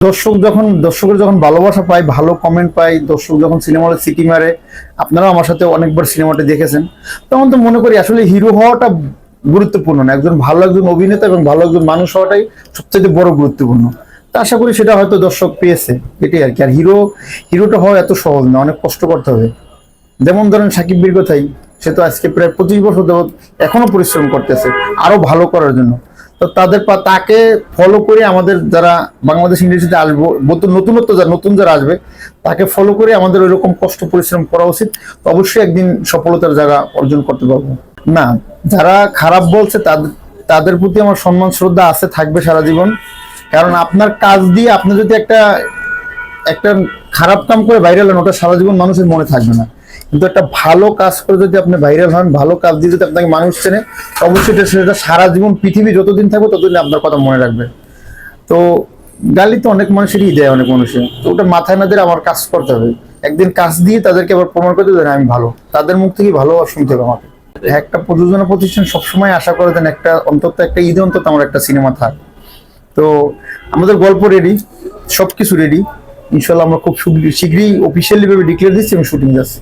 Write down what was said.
দর্শক যখন, দর্শকের যখন ভালোবাসা পায়, ভালো কমেন্ট পায়, দর্শক যখন সিনেমা সিটি মারে, আপনারাও আমার সাথে অনেকবার সিনেমাটা দেখেছেন। তখন তো মনে করি আসলে হিরো হওয়াটা গুরুত্বপূর্ণ না। একজন ভালো একজন অভিনেতা এবং ভালো একজন মানুষ হওয়াটাই সবচেয়ে বড় গুরুত্বপূর্ণ। তা আশা করি সেটা হয়তো দর্শক পেয়েছে, এটাই আর কি। আর হিরো হিরোটা হওয়া এত সহজ না, অনেক কষ্ট করতে হবে। যেমন ধরেন সাকিব বীর কথাই, সে তো আজকে প্রায় পঁচিশ বছর যাবৎ এখনও পরিশ্রম করতেছে, আরও ভালো করার জন্য। তো তাদের তাকে ফলো করে আমাদের যারা বাংলাদেশ ইন্ডাস্ট্রিতে আসব, নতুন, নতুনত্ব যারা নতুন যারা আসবে, তাকে ফলো করে আমাদের ওইরকম কষ্ট পরিশ্রম করা উচিত। অবশ্যই একদিন সফলতার জায়গা অর্জন করতে পারব। না, যারা খারাপ বলছে তাদের তাদের প্রতি আমার সম্মান, শ্রদ্ধা আছে, থাকবে সারা জীবন। কারণ আপনার কাজ দিয়ে আপনি যদি একটা একটা খারাপ কাম করে ভাইরাল হন, ওটা সারা জীবন মানুষের মনে থাকবে না। কিন্তু একটা ভালো কাজ করে যদি আপনি ভাইরাল হন, ভালো কাজ দিয়ে যদি আপনাকে মানুষ চেনে, অবশ্যই সেটা সারা জীবন পৃথিবী যতদিন থাকবে ততদিন আপনার কথা মনে রাখবে। তো গালি তো অনেক মানুষেরই দেয়, অনেক মানুষের। তো ওটা মাথায় না দিয়ে আমার কাজ করতে হবে। একদিন কাজ দিয়ে তাদেরকে আবার প্রমাণ করতে দেন আমি ভালো। তাদের মুখ থেকে ভালো শুনতে হবে আমাকে। একটা প্রযোজনা প্রতিষ্ঠান সবসময় আশা করে দেন একটা অন্তত একটা ঈদে অন্তত আমার একটা সিনেমা থাক। তো আমাদের গল্প রেডি সবকিছু রেডি ইনশাল্লাহ আমরা খুব শীঘ্রই- শীঘ্রই অফিসিয়ালি ভাবে ডিক্লেয়ার দিচ্ছি এবং শুটিং যাচ্ছি।